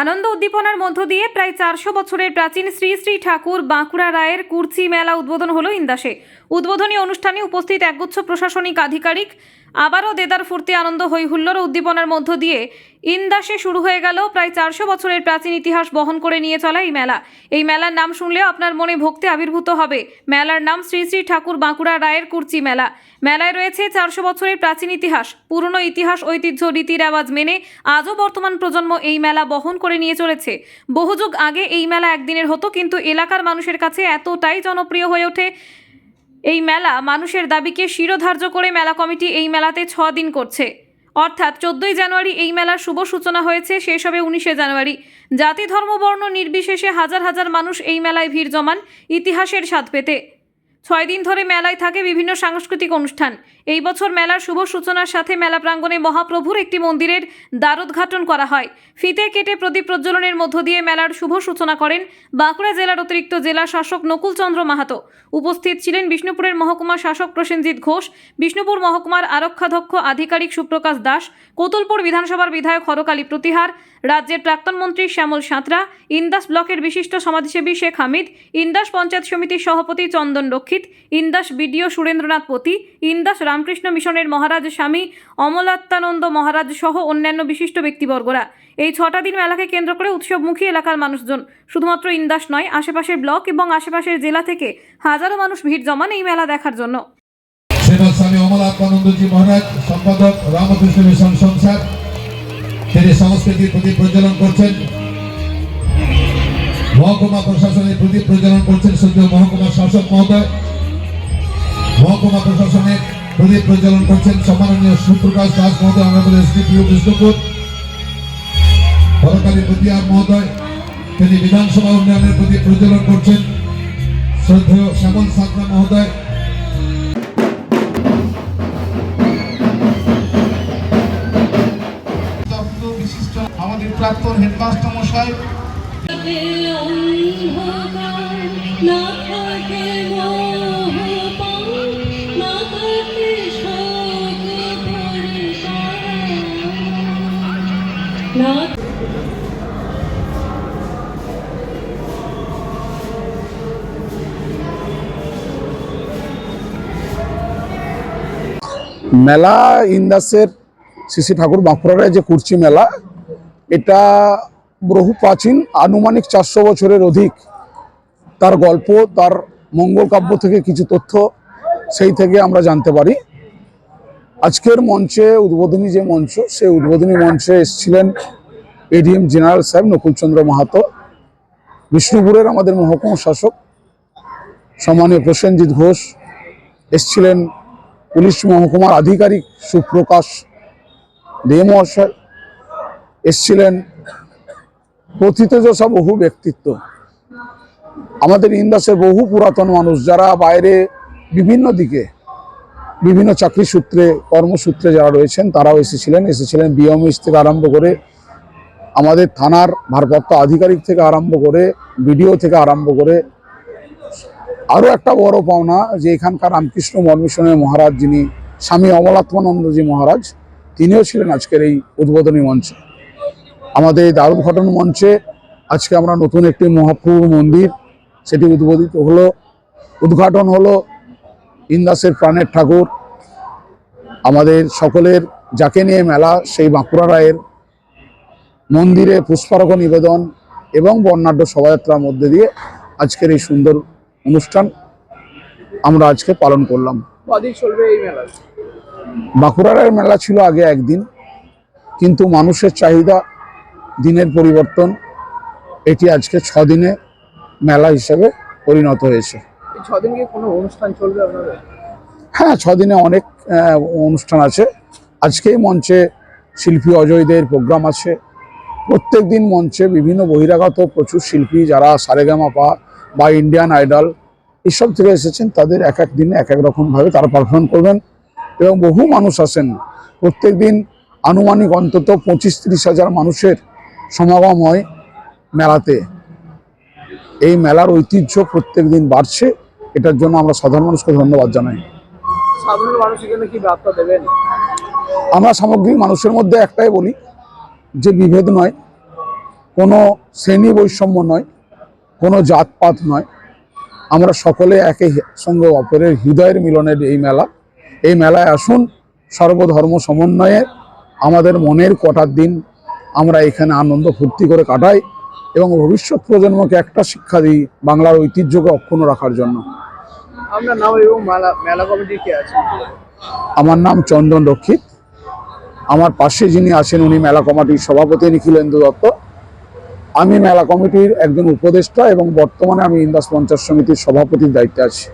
আনন্দ উদ্দীপনার মধ্য দিয়ে প্রায় চারশো বছরের প্রাচীন শ্রী শ্রী ঠাকুর বাঁকুড়া রায়ের কুর্চি মেলা উদ্বোধন হলো ইন্দাসে। উদ্বোধনী অনুষ্ঠানে উপস্থিত একগুচ্ছ প্রশাসনিক আধিকারিক আবারও দেদার ফুর্তি আনন্দ হই হুল্লোড় ও উদ্দীপনার মধ্য দিয়ে ইন্দাসে শুরু হয়ে গেল প্রায় চারশো বছরের প্রাচীন ইতিহাস বহন করে নিয়ে চলা এই মেলা। এই মেলার নাম শুনলেও আপনার মনে ভক্তি আবির্ভূত হবে। মেলার নাম শ্রী শ্রী ঠাকুর বাঁকুড়া রায়ের কুর্চি মেলা। মেলায় রয়েছে চারশো বছরের প্রাচীন ইতিহাস। পুরনো ইতিহাস, ঐতিহ্য, রীতি রেওয়াজ মেনে আজও বর্তমান প্রজন্ম এই মেলা বহন করে নিয়ে চলেছে। বহু যুগ আগে এই মেলা একদিনের হতো, কিন্তু এলাকার মানুষের কাছে এতটাই জনপ্রিয় হয়ে ওঠে এই মেলা মানুষের দাবিকে শিরোধার্য করে মেলা কমিটি এই মেলাতে ছ দিন করছে। অর্থাৎ চোদ্দই জানুয়ারি এই মেলার শুভ সূচনা হয়েছে, শেষ হবে উনিশে জানুয়ারি। জাতি ধর্ম বর্ণ নির্বিশেষে হাজার হাজার মানুষ এই মেলায় ভিড় জমান ইতিহাসের স্বাদ পেতে। ছয় দিন ধরে মেলায় থাকে বিভিন্ন সাংস্কৃতিক অনুষ্ঠান। এই বছর মেলার শুভ সূচনার সাথে মেলা প্রাঙ্গণে মহাপ্রভুর একটি মন্দিরের দ্বারোদ্ঘাটন করা হয়। ফিতে কেটে প্রদীপ প্রজ্বলনের মধ্য দিয়ে মেলার শুভ সূচনা করেন বাঁকুড়া জেলার অতিরিক্ত জেলা শাসক নকুলচন্দ্র মাহাতো। উপস্থিত ছিলেন বিষ্ণুপুরের মহকুমা শাসক প্রসেনজিৎ ঘোষ, বিষ্ণুপুর মহকুমার আরক্ষাধ্যক্ষ আধিকারিক সুপ্রকাশ দাস, কোতুলপুর বিধানসভার বিধায়ক হরকালী প্রতিহার, রাজ্যের প্রাক্তন মন্ত্রী শ্যামল সাঁতরা, ইন্দাস ব্লকের বিশিষ্ট সমাজসেবী শেখ হামিদ, ইন্দাস পঞ্চায়েত সমিতির সভাপতি চন্দন রক্ষিত ইন্দাস বিডিও সুরেন্দ্রনাথ পতি, ইন্দাস রামকৃষ্ণ মিশনের মহারাজ স্বামী অমলাত্মানন্দ মহারাজ সহ অন্যান্য বিশিষ্ট ব্যক্তিবর্গরা। এই ছটা দিন মেলাকে কেন্দ্র করে উৎসবমুখী এলাকার মানুষজন। শুধুমাত্র ইন্দাস নয়, আশেপাশের ব্লক এবং আশেপাশের জেলা থেকে হাজারো মানুষ ভিড় জমান এই মেলা দেখার জন্য। স্বামী অমলাত্মানন্দজি মহারাজ, সম্পাদক রামকৃষ্ণ মিশন সংসার, তিনি সংস্কৃতির প্রদীপ প্রজ্বলন করছেন। মহকুমা প্রশাসনের প্রদীপ প্রজ্বলন করছেন সদ্য মহকুমা শাসক মহোদয়। মহকুমা প্রশাসনের প্রদীপ প্রজ্বলন করছেন সম্মাননীয় সুপ্রকাশ দাস মহোদয়, অনারেবল এসডিপিও বিষ্ণুপুর। বরকালী প্রতিহার মহোদয়, তিনি বিধানসভা উন্নয়নের প্রদীপ প্রজ্বলন করছেন। শ্রদ্ধেয় শ্যামল সাঁতরা মহোদয়। বিশিষ্ট আমাদের প্রাক্তন হেডমাস্টার মশাই মেলা ইন্দাসের শ্রী ঠাকুর বাঁকুড়ার যে কুর্চি মেলা এটা বহু প্রাচীন আনুমানিক চারশো বছরের অধিক তার গল্প, তার মঙ্গল কাব্য থেকে কিছু তথ্য সেই থেকে আমরা জানতে পারি। আজকের মঞ্চে, উদ্বোধনী যে মঞ্চ, সেই উদ্বোধনী মঞ্চে এসেছিলেন এডিএম জেনারেল সাহেব নকুলচন্দ্র মাহাতো, বিষ্ণুপুরের আমাদের মহকুমা শাসক, সম্মানীয় প্রসেনজিৎ ঘোষ, এসছিলেন পুলিশ মহকুমার আধিকারিক সুপ্রকাশ দে মহাশয় এসছিলেন প্রথিতযশা বহু ব্যক্তিত্ব। আমাদের ইন্দাসের বহু পুরাতন মানুষ যারা বাইরে বিভিন্ন দিকে, বিভিন্ন চাকরি সূত্রে, কর্মসূত্রে যারা রয়েছেন, তারাও এসেছিলেন। এসেছিলেন বিএমএস থেকে আরম্ভ করে আমাদের থানার ভারপ্রাপ্ত আধিকারিক থেকে আরম্ভ করে, বিডিও থেকে আরম্ভ করে, আরও একটা বড় পাওনা যে এখানকার রামকৃষ্ণ মর্মিশনের মহারাজ যিনি, স্বামী অমলাত্মানন্দজি মহারাজ, তিনিও ছিলেন আজকের এই উদ্বোধনী মঞ্চে। আমাদের এই দ্বারোদ্ঘাটন মঞ্চে আজকে আমরা নতুন একটি মহাপ্রভু মন্দির সেটি উদ্বোধিত হলো উদ্ঘাটন হলো ইন্দাসের প্রাণের ঠাকুর। আমাদের সকলের যাকে নিয়ে মেলা সেই বাঁকুড়া রায়ের মন্দিরে পুষ্পারক নিবেদন এবং বর্ণাঢ্য শোভাযাত্রার মধ্যে দিয়ে আজকের এই সুন্দর অনুষ্ঠান আমরা আজকে পালন করলাম। চলবে এই মেলা? ছিল আগে একদিন কিন্তু মানুষের চাহিদা দিনের পরিবর্তন এটি আজকে ছ দিনে মেলা হিসেবে পরিণত হয়েছে। ছদিন কি কোনো অনুষ্ঠান চলবে আপনাদের? হ্যাঁ ছদিনে অনেক অনুষ্ঠান আছে। আজকেই মঞ্চে শিল্পী অজয়দের প্রোগ্রাম আছে। প্রত্যেক দিন মঞ্চে বিভিন্ন বহিরাগত প্রচুর শিল্পী যারা সারেগামা পা বা ইন্ডিয়ান আইডল এসব থেকে এসেছেন তাদের এক এক দিনে এক এক রকমভাবে তারা পারফর্ম করবেন। এবং বহু মানুষ আসেন প্রত্যেক দিন আনুমানিক অন্তত পঁচিশ তিরিশ হাজার মানুষের সমাগম হয় মেলাতে। এই মেলার ঐতিহ্য প্রত্যেক দিন বাড়ছে। এটার জন্য আমরা সাধারণ মানুষকে ধন্যবাদ জানাই। সাধারণ মানুষ এখানে কি বার্তা দেবেন? আমরা সামগ্রিক মানুষের মধ্যে একটাই বলি যে বিভেদ নয় কোনো শ্রেণি বৈষম্য নয় কোনো জাতপাত নয়। আমরা সকলে একে সঙ্গে অপরের হৃদয়ের মিলনের এই মেলা। এই মেলায় আসুন সর্বধর্ম সমন্বয়ে আমাদের মনের কটার দিন আমরা এখানে আনন্দ ফুর্তি করে কাটাই। এবং ভবিষ্যৎ প্রজন্মকে একটা শিক্ষা দিই বাংলার ঐতিহ্যকে অক্ষুণ্ণ রাখার জন্য। আপনার নাম এবং মেলা মেলা কমিটির কে আছে আমার নাম চন্দন রক্ষিত। আমার পাশে যিনি আছেন উনি মেলা কমিটির সভাপতি নিখিলেন্দু দত্ত। আমি মেলা কমিটির একজন উপদেষ্টা এবং বর্তমানে আমি ইন্দাস পঞ্চাশ সমিতির সভাপতির দায়িত্বে আছি।